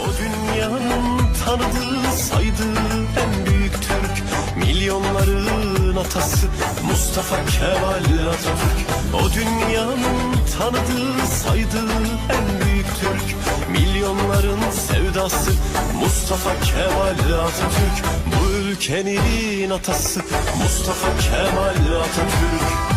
O dünyanın tanıdığı saydığı en büyük Türk. Milyonların atası Mustafa Kemal Atatürk. O dünyanın tanıdığı saydığı en büyük Türk. Milyonların sevdası Mustafa Kemal Atatürk. Bu ülkenin atası Mustafa Kemal Atatürk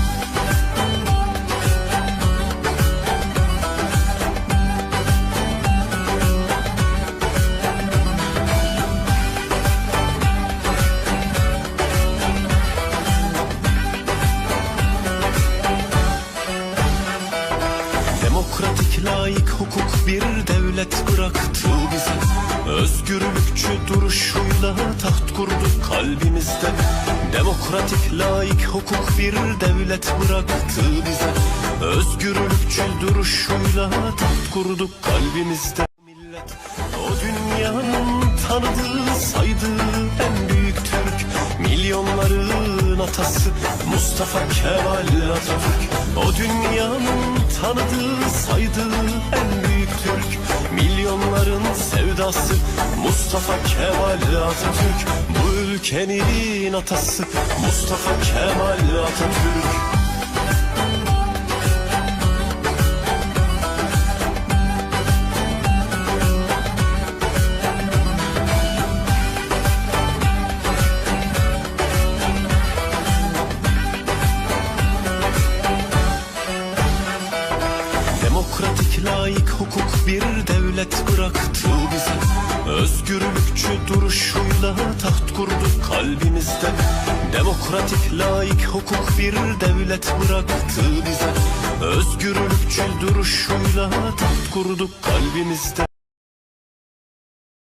Demokratik layık hukuk bir devlet bıraktı bize. Özgürlükçü duruşuyla taht kurdu kalbimizde. Demokratik layık hukuk bir devlet bıraktı bize. Özgürlükçü duruşuyla taht kurdu kalbimizde. Millet o dünyanın tanıdığı saydığı en büyük Türk. Milyonların atası Mustafa Kemal Atatürk. O dünyanın tanıdığı saydığı en büyük Türk. Milyonların sevdası Mustafa Kemal Atatürk. Bu ülkenin atası Mustafa Kemal Atatürk Demokratik layık hukuk bir devlet bıraktı bize. Özgürlükçü duruşuyla taht kurdu kalbimizde. Demokratik layık hukuk bir devlet bıraktı bize. Özgürlükçü duruşuyla taht kurdu kalbimizde